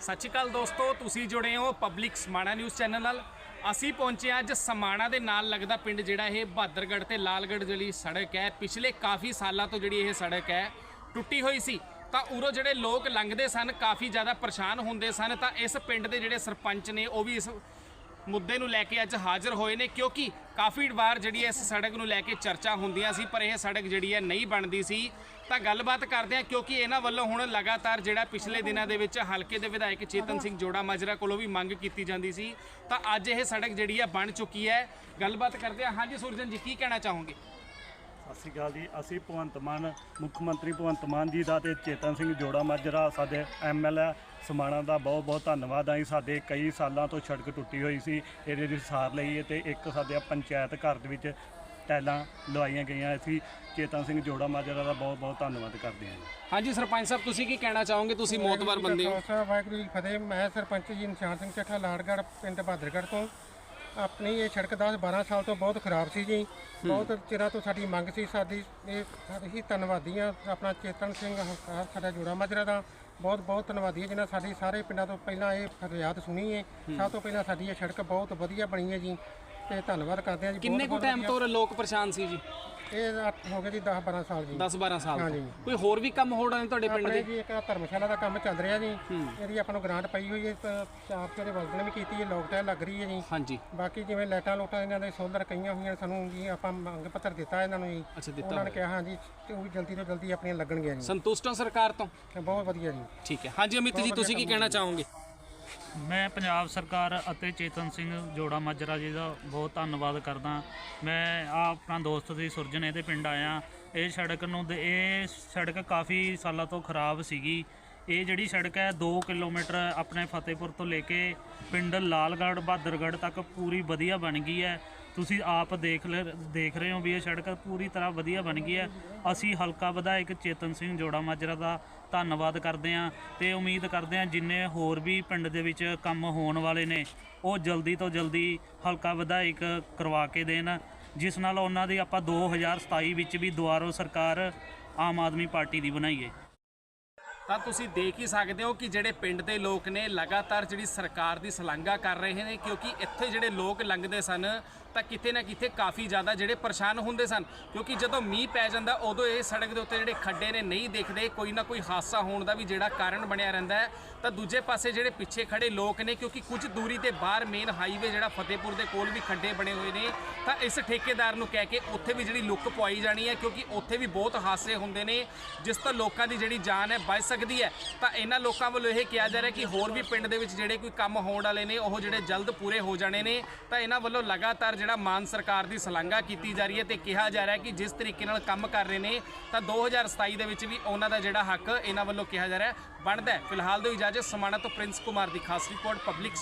ਸਤਿ ਸ਼੍ਰੀ ਅਕਾਲ ਦੋਸਤੋ, ਤੁਸੀਂ ਜੁੜੇ ਹੋ ਪਬਲਿਕ ਸਮਾਣਾ ਨਿਊਜ਼ ਚੈਨਲ ਨਾਲ। ਅਸੀਂ ਪਹੁੰਚੇ ਹਾਂ ਅੱਜ ਸਮਾਣਾ ਦੇ ਨਾਲ ਲੱਗਦਾ ਪਿੰਡ ਜਿਹੜਾ ਇਹ ਬਹਾਦਰਗੜ੍ਹ ਤੇ ਲਾਲਗੜ੍ਹ ਜਿਹੜੀ ਸੜਕ ਹੈ। ਪਿਛਲੇ ਕਾਫੀ ਸਾਲਾਂ ਤੋਂ ਜਿਹੜੀ ਇਹ ਸੜਕ ਹੈ, ਟੁੱਟੀ ਹੋਈ ਸੀ। ਤਾਂ ਉਰੋਂ ਜਿਹੜੇ ਲੋਕ ਲੰਘਦੇ ਸਨ, ਕਾਫੀ ਜ਼ਿਆਦਾ ਪਰੇਸ਼ਾਨ ਹੁੰਦੇ ਸਨ। ਤਾਂ ਇਸ ਪਿੰਡ ਦੇ ਜਿਹੜੇ ਸਰਪੰਚ ਨੇ, ਉਹ ਵੀ ਇਸ ਮੁੱਦੇ ਨੂੰ ਲੈ ਕੇ ਅੱਜ ਹਾਜ਼ਰ ਹੋਏ ਨੇ, ਕਿਉਂਕਿ ਕਾਫੀ ਵਾਰ ਜਿਹੜੀ ਇਸ ਸੜਕ ਨੂੰ ਲੈ ਕੇ ਚਰਚਾ ਹੁੰਦੀਆਂ ਸੀ, ਪਰ ਇਹ ਸੜਕ ਜਿਹੜੀ ਹੈ ਨਹੀਂ ਬਣਦੀ ਸੀ। ਤਾਂ ਗੱਲਬਾਤ ਕਰਦੇ ਹਾਂ, ਕਿਉਂਕਿ ਇਹਨਾਂ ਵੱਲੋਂ ਹੁਣ ਲਗਾਤਾਰ ਜਿਹੜਾ ਪਿਛਲੇ ਦਿਨਾਂ ਦੇ ਵਿੱਚ ਹਲਕੇ ਦੇ ਵਿਧਾਇਕ ਚੇਤਨ ਸਿੰਘ ਜੋੜਾ ਮਾਜਰਾ ਕੋਲੋਂ ਵੀ ਮੰਗ ਕੀਤੀ ਜਾਂਦੀ ਸੀ। ਤਾਂ ਅੱਜ ਇਹ ਸੜਕ ਜਿਹੜੀ ਹੈ ਬਣ ਚੁੱਕੀ ਹੈ। ਗੱਲਬਾਤ ਕਰਦੇ ਹਾਂ। ਹਾਂਜੀ, ਸੁਰਜਨ ਜੀ, ਕੀ ਕਹਿਣਾ ਚਾਹੋਗੇ? ਸਤਿ ਸ਼੍ਰੀ ਅਕਾਲ ਜੀ। ਅਸੀਂ ਭਗਵੰਤ ਮਾਨ ਮੁੱਖ ਮੰਤਰੀ ਭਗਵੰਤ ਮਾਨ ਜੀ ਦਾ ਤੇ ਚੇਤਨ ਸਿੰਘ ਜੋੜਾ ਮਾਜਰਾ ਸਾਡੇ ਐਮਐਲਏ ਸਮਾਣਾ ਦਾ ਬਹੁਤ ਬਹੁਤ ਧੰਨਵਾਦ ਆਈ ਸਾਡੇ ਕਈ ਸਾਲਾਂ ਤੋਂ ਸੜਕ ਟੁੱਟੀ ਹੋਈ ਸੀ ਇਹਦੇ ਦੀ ਸਾਰ ਲਈ ਹੈ ਤੇ ਇੱਕ ਸਾਡੇ ਪੰਚਾਇਤ ਘਰ ਦੇ ਵਿੱਚ ਟੈਲਾਂ ਲਵਾਈਆਂ ਗਈਆਂ। ਅਸੀਂ ਚੇਤਨ ਸਿੰਘ ਜੋੜਾ ਮਾਜਰਾ ਦਾ ਬਹੁਤ ਬਹੁਤ ਧੰਨਵਾਦ ਕਰਦੇ ਹਾਂ ਜੀ। ਹਾਂਜੀ ਸਰਪੰਚ ਸਾਹਿਬ ਤੁਸੀਂ ਕੀ ਕਹਿਣਾ ਚਾਹੋਗੇ? ਤੁਸੀਂ ਮੋਤਬਰ ਬੰਦੇ ਹੋ। ਵਾਹਿਗੁਰੂ ਜੀ ਫਤਿਹ। ਮੈਂ ਸਰਪੰਚ ਜੀ ਨਿਸ਼ਾਨ ਸਿੰਘ ਚੱਠਾ ਲਾੜਗੜ੍ਹ ਪਿੰਡ ਬਹਾਦਰਗੜ੍ਹ ਤੋਂ। ਆਪਣੀ ਇਹ ਸੜਕ 10 12 ਸਾਲ ਤੋਂ ਬਹੁਤ ਖਰਾਬ ਸੀ ਜੀ। ਬਹੁਤ ਚਿਰਾਂ ਤੋਂ ਸਾਡੀ ਮੰਗ ਸੀ ਸਾਡੀ ਇਹ ਅਸੀਂ ਧੰਨਵਾਦੀ ਹਾਂ ਆਪਣਾ ਚੇਤਨ ਸਿੰਘ ਹਸਪਤਾਲ ਸਾਡਾ ਜੋੜਾ ਮਾਜਰਾ ਦਾ। ਬਹੁਤ ਬਹੁਤ ਧੰਨਵਾਦੀ ਹਾਂ ਜਿਨ੍ਹਾਂ ਸਾਡੀ ਸਾਰੇ ਪਿੰਡਾਂ ਤੋਂ ਪਹਿਲਾਂ ਇਹ ਫਰਿਆਦ ਸੁਣੀ ਹੈ। ਸਭ ਤੋਂ ਪਹਿਲਾਂ ਸਾਡੀ ਇਹ ਸੜਕ ਬਹੁਤ ਵਧੀਆ ਬਣੀ ਹੈ ਜੀ। ਤੇ ਧੰਨਵਾਦ ਕਰਦੇ ਹਾਂ ਜੀ ਕਿੰਨੇ ਕੁ ਬਹੁਤ- ਟਾਈਮ ਤੋਂ ਲੋਕ ਪਰੇਸ਼ਾਨ ਸੀ ਜੀ? ਇਹ ਅੱਠ ਹੋ ਗਏ ਜੀ 10 12 ਸਾਲ ਜੀ। 10 12 ਸਾਲ ਹਾਂਜੀ। ਤੋਂ ਕੋਈ ਹੋਰ ਵੀ ਕੰਮ ਹੋਣਾ ਨੇ ਤੁਹਾਡੇ ਪਿੰਡ ਆਪਣੇ ਦੇ? ਜੀ ਇੱਕ ਆਹ ਧਰਮਸ਼ਾਲਾ ਦਾ ਕੰਮ ਚੱਲ ਰਿਹਾ ਜੀ। ਇਹਦੀ ਆਪਾਂ ਨੂੰ ਗ੍ਰਾਂਟ ਪਈ ਹੋਈ ਹੈ ਤਾਂ ਚਾਰ ਚੋਰੇ ਵਲਦਣ ਵੀ ਕੀਤੀ ਹੈ ਲੋਕ ਟਾਈਲ ਲੱਗ ਰਹੀ ਹੈ ਜੀ। ਹਾਂਜੀ। ਬਾਕੀ ਜਿਵੇਂ ਲਾਈਟਾਂ ਲੋਟਾਂ ਇਹਨਾਂ ਦੇ ਸੋਲਰ ਕਈਆਂ ਹੋਈਆਂ ਸਾਨੂੰ ਜੀ ਆਪਾਂ ਮੰਗ ਪੱਤਰ ਦਿੱਤਾ ਇਹਨਾਂ ਨੂੰ ਜੀ। ਅੱਛਾ ਦਿੱਤਾ ਉਹਨਾਂ ਨੇ ਕਿਹਾ ਹਾਂ ਜੀ ਤੇ ਉਹ ਵੀ ਜਲਦੀ ਤੋਂ ਜਲਦੀ ਆਪਣੀਆਂ ਲੱਗਣਗੀਆਂ ਜੀ। ਸੰਤੁਸ਼ਟ ਹੋ ਸਰਕਾਰ ਤੋਂ? ਤੇ ਬਹੁਤ ਵਧੀਆ ਜੀ। ਠੀਕ ਹੈ। ਹਾਂਜੀ ਅਮਿਤ ਜੀ ਤੁਸੀਂ ਕੀ ਕਹਿਣਾ ਚਾਹੋਗੇ? ਮੈਂ ਪੰਜਾਬ ਸਰਕਾਰ ਅਤੇ ਚੇਤਨ ਸਿੰਘ ਜੋੜਾ ਮਾਜਰਾ ਜੀ ਦਾ ਬਹੁਤ ਧੰਨਵਾਦ ਕਰਦਾ। ਮੈਂ ਆ ਆਪਣਾ ਦੋਸਤ ਦੀ ਸੁਰਜਨ, ਇਹਦੇ ਪਿੰਡ ਆਇਆ। ਇਹ ਸੜਕ ਨੂੰ ਦੇ- ਇਹ ਸੜਕ ਕਾਫੀ ਸਾਲਾਂ ਤੋਂ ਖਰਾਬ ਸੀਗੀ। ਇਹ ਜਿਹੜੀ ਸੜਕ ਹੈ 2 ਕਿਲੋਮੀਟਰ ਆਪਣੇ ਫਤਿਹਪੁਰ ਤੋਂ ਲੈ ਕੇ ਪਿੰਡ ਲਾਲਗੜ੍ਹ, ਬਹਾਦਰਗੜ੍ਹ ਤੱਕ ਪੂਰੀ ਵਧੀਆ ਬਣ ਗਈ ਹੈ। ਤੁਸੀਂ ਆਪ ਦੇਖ ਲੈ, ਦੇਖ ਰਹੇ ਹੋ ਵੀ ਇਹ ਸੜਕ ਪੂਰੀ ਤਰ੍ਹਾਂ ਵਧੀਆ ਬਣ ਗਈ ਹੈ। ਅਸੀਂ ਹਲਕਾ ਵਿਧਾਇਕ ਚੇਤਨ ਸਿੰਘ ਜੋੜਾ ਮਾਜਰਾ ਦਾ ਧੰਨਵਾਦ ਕਰਦੇ ਹਾਂ ਤੇ ਉਮੀਦ ਕਰਦੇ ਹਾਂ ਜਿੰਨੇ ਹੋਰ ਵੀ ਪਿੰਡ ਦੇ ਵਿੱਚ ਕੰਮ ਹੋਣ ਵਾਲੇ ਨੇ, ਉਹ ਜਲਦੀ ਤੋਂ ਜਲਦੀ ਹਲਕਾ ਵਿਧਾਇਕ ਕਰਵਾ ਕੇ ਦੇਣ। ਜਿਸ ਨਾਲ ਉਹਨਾਂ ਦੀ ਆਪਾਂ 2027 ਵਿੱਚ ਵੀ ਦੁਬਾਰਾ ਸਰਕਾਰ ਆਮ ਆਦਮੀ ਪਾਰਟੀ ਦੀ ਬਣਾਈਏ। ਤਾਂ ਤੁਸੀਂ ਦੇਖ ਹੀ ਸਕਦੇ ਹੋ ਕਿ ਜਿਹੜੇ ਪਿੰਡ ਦੇ ਲੋਕ ਨੇ ਲਗਾਤਾਰ ਜਿਹੜੀ ਸਰਕਾਰ ਦੀ ਸ਼ਲਾਘਾ ਕਰ ਰਹੇ ਨੇ, ਕਿਉਂਕਿ ਇੱਥੇ ਜਿਹੜੇ ਲੋਕ ਲੰਘਦੇ ਸਨ ਤਾਂ ਕਿਤੇ ਨਾ ਕਿਤੇ ਕਾਫੀ ਜ਼ਿਆਦਾ ਜਿਹੜੇ ਪਰੇਸ਼ਾਨ ਹੁੰਦੇ ਸਨ। ਕਿਉਂਕਿ ਜਦੋਂ ਮੀਂਹ ਪੈ ਜਾਂਦਾ, ਉਦੋਂ ਇਹ ਸੜਕ ਦੇ ਉੱਤੇ ਜਿਹੜੇ ਖੱਡੇ ਨੇ ਨਹੀਂ ਦਿਖਦੇ, ਕੋਈ ਨਾ ਕੋਈ ਹਾਦਸਾ ਹੋਣ ਦਾ ਵੀ ਜਿਹੜਾ ਕਾਰਨ ਬਣਿਆ ਰਹਿੰਦਾ ਹੈ। ਤਾਂ ਦੂਜੇ ਪਾਸੇ ਜਿਹੜੇ ਪਿੱਛੇ ਖੜੇ ਲੋਕ ਨੇ, ਕਿਉਂਕਿ ਕੁਝ ਦੂਰੀ ਤੇ ਬਾਹਰ ਮੇਨ ਹਾਈਵੇ ਜਿਹੜਾ ਫਤਿਹਪੁਰ ਦੇ ਕੋਲ ਵੀ ਖੱਡੇ ਬਣੇ ਹੋਏ ਨੇ, ਤਾਂ ਇਸ ਠੇਕੇਦਾਰ ਨੂੰ ਕਹਿ ਕੇ ਉੱਥੇ ਵੀ ਜਿਹੜੀ ਲੁੱਕ ਪਵਾਈ ਜਾਣੀ ਹੈ, ਕਿਉਂਕਿ ਉੱਥੇ ਵੀ ਬਹੁਤ ਹਾਦਸੇ ਹੁੰਦੇ ਨੇ, ਜਿਸ ਤੋਂ ਲੋਕਾਂ ਦੀ ਜਿਹੜੀ ਜਾਨ ਹੈ ਬਚ ਸਕਦੀ ਹੈ। ਤਾਂ ਇਹਨਾਂ ਲੋਕਾਂ ਵੱਲੋਂ ਇਹ ਕਿਹਾ ਜਾ ਰਿਹਾ ਕਿ ਹੋਰ ਵੀ ਪਿੰਡ ਦੇ ਵਿੱਚ ਜਿਹੜੇ ਕੋਈ ਕੰਮ ਹੋਣ ਵਾਲੇ ਨੇ, ਉਹ ਜਿਹੜੇ ਜਲਦ ਪੂਰੇ ਹੋ ਜਾਣੇ ਨੇ, ਤਾਂ ਇਹਨਾਂ ਵੱਲੋਂ ਲਗਾਤਾਰ ਜਿਹੜਾ ਮਾਨ ਸਰਕਾਰ ਦੀ ਸ਼ਲਾਘਾ ਕੀਤੀ ਜਾ ਰਹੀ ਹੈ ਤੇ ਕਿਹਾ ਜਾ ਰਿਹਾ ਕਿ ਜਿਸ ਤਰੀਕੇ ਨਾਲ ਕੰਮ ਕਰ ਰਹੇ ਨੇ, ਤਾਂ 2027 ਦੇ ਵਿੱਚ ਵੀ ਉਹਨਾਂ ਦਾ ਜਿਹੜਾ ਹੱਕ ਇਹਨਾਂ ਵੱਲੋਂ ਕਿਹਾ ਜਾ ਰਿਹਾ ਬਣਦਾ ਹੈ। ਫਿਲਹਾਲ ਦੋ ਇਜਾਜ਼ਤ ਸਮਾਣਾ ਤੋਂ ਪ੍ਰਿੰਸ ਕੁਮਾਰ ਦੀ ਖਾਸ ਰਿਪੋਰਟ, ਪਬਲਿਕ